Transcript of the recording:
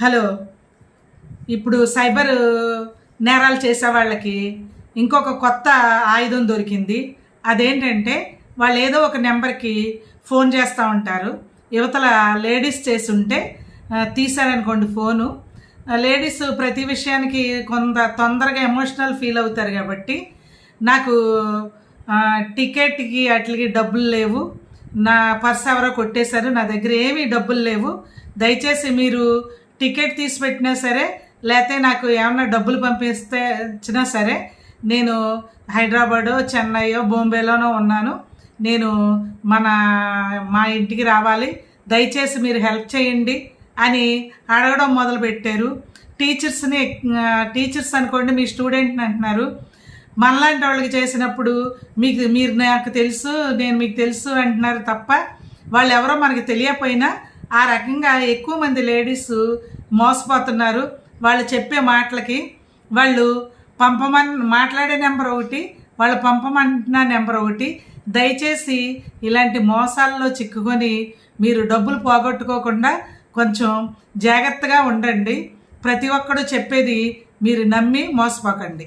Hello. ఇప్పుడు cyber నేరాలు చేసే వాళ్ళకి ఇంకొక కొత్త ఆయుధం దొరికింది. అదేంటంటే వాళ్ళు ఏదో ఒక నెంబర్కి ఫోన్ చేస్తూ ఉంటారు. యువతల లేడీస్ చేసి ఉంటే తీసారనుకోండి తీశారనుకోండి ఫోను. లేడీస్ ప్రతి విషయానికి కొంత తొందరగా ఎమోషనల్ ఫీల్ అవుతారు కాబట్టి నాకు టికెట్కి అట్లకి డబ్బులు లేవు. నా పర్స్ ఎవరో కొట్టేశారు. నా దగ్గర ఏమీ డబ్బులు లేవు. దయచేసి మీరు టికెట్ తీసి పెట్టినా సరే లేకపోతే నాకు ఏమన్నా డబ్బులు పంపిస్తే ఇచ్చినా సరే నేను హైదరాబాదు చెన్నైయో బాంబేలోనో ఉన్నాను. నేను మన మా ఇంటికి రావాలి. దయచేసి మీరు హెల్ప్ చేయండి అని అడగడం మొదలుపెట్టారు. టీచర్స్ని టీచర్స్ అనుకోండి మీ స్టూడెంట్ని అంటున్నారు. మనలాంటి వాళ్ళకి చేసినప్పుడు మీకు మీరు నాకు తెలుసు నేను మీకు తెలుసు అంటున్నారు తప్ప వాళ్ళు ఎవరో మనకి తెలియకపోయినా ఆ రకంగా ఎక్కువ మంది లేడీస్ మోసపోతున్నారు. వాళ్ళు చెప్పే మాటలకి వాళ్ళు పంపమన్ మాట్లాడే నెంబర్ ఒకటి వాళ్ళు పంపమంటున్న నెంబర్ ఒకటి. దయచేసి ఇలాంటి మోసాల్లో చిక్కుకొని మీరు డబ్బులు పోగొట్టుకోకుండా కొంచెం జాగ్రత్తగా ఉండండి. ప్రతి ఒక్కడు చెప్పేది మీరు నమ్మి మోసపోకండి.